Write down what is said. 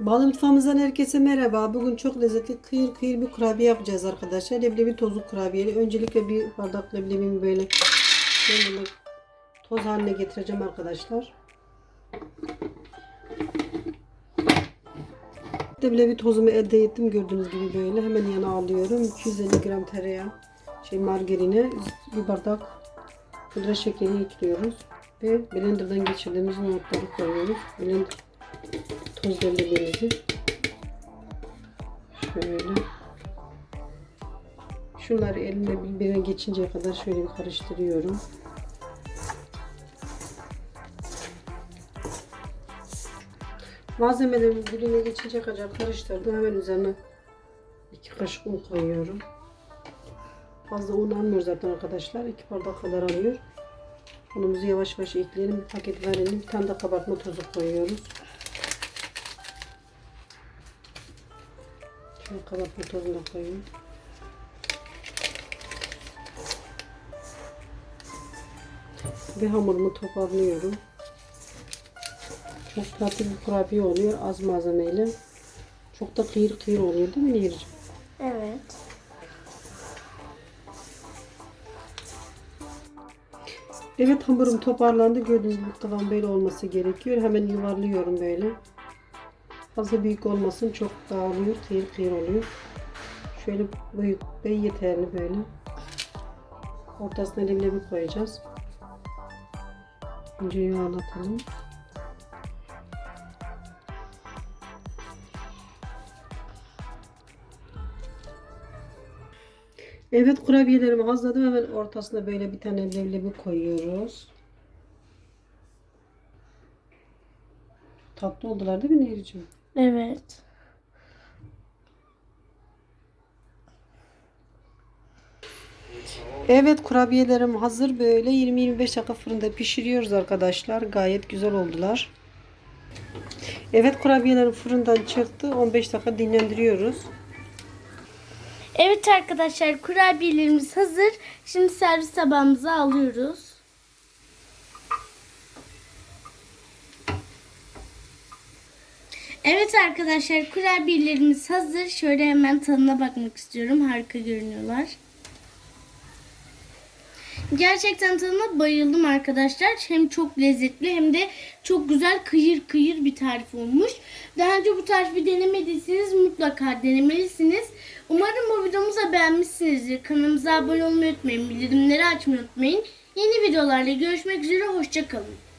Bağlı mutfağımızdan herkese merhaba. Bugün çok lezzetli kıyır kıyır bir kurabiye yapacağız arkadaşlar. Leblebi tozlu kurabiyeli. Öncelikle bir bardak leblebimi böyle bunu toz haline getireceğim arkadaşlar. Leblebi tozumu elde ettim gördüğünüz gibi böyle. Hemen yana alıyorum. 250 gram tereyağı, şey margarine, bir bardak pudra şekeri ekliyoruz. Ve blenderdan geçirdiğimiz yoğurtları koyuyoruz. Blender toz leblebimizi şöyle şunları elimle birbirine geçinceye kadar şöyle bir karıştırıyorum. Malzemelerimi birbirine geçince kadar karıştırdım. Hemen üzerine iki kaşık un koyuyorum. Fazla un almıyor zaten arkadaşlar. iki bardak kadar alıyor. Unumuzu yavaş yavaş ekleyelim. Bir paket verelim. Bir tane de kabartma tozu koyuyoruz. Şöyle kabartma tozunu da koyayım. Ve hamurumu toparlıyorum. Çok tatlı bir kurabiye oluyor az malzemeyle. Çok da kıyır kıyır oluyor değil mi Nehir'ciğim? Evet. Evet hamurum toparlandı. Gördüğünüz gibi kıvam böyle olması gerekiyor. Hemen yuvarlıyorum böyle. Fazla büyük olmasın. Çok dağılıyor. Kıyır kıyır oluyor. Şöyle büyük ve yeterli böyle. Ortasına leblebi koyacağız. Önce yuvarlatalım. Evet kurabiyelerimi hazırladım. Hemen ortasına böyle bir tane leblebi koyuyoruz. Tatlı oldular değil mi Nehir'ciğim? Evet. Evet kurabiyelerim hazır böyle 20-25 dakika fırında pişiriyoruz arkadaşlar. Gayet güzel oldular. Evet kurabiyelerim fırından çıktı. 15 dakika dinlendiriyoruz. Evet arkadaşlar kurabiyelerimiz hazır. Şimdi servis tabağımıza alıyoruz. Evet arkadaşlar kurabiyelerimiz hazır. Şöyle hemen tadına bakmak istiyorum. Harika görünüyorlar. Gerçekten tadına bayıldım arkadaşlar. Hem çok lezzetli hem de çok güzel kıyır kıyır bir tarif olmuş. Daha önce bu tarifi denemediyseniz mutlaka denemelisiniz. Umarım bu videomuzu beğenmişsinizdir. Kanalımıza abone olmayı unutmayın. Bildirimleri açmayı unutmayın. Yeni videolarla görüşmek üzere. Hoşçakalın.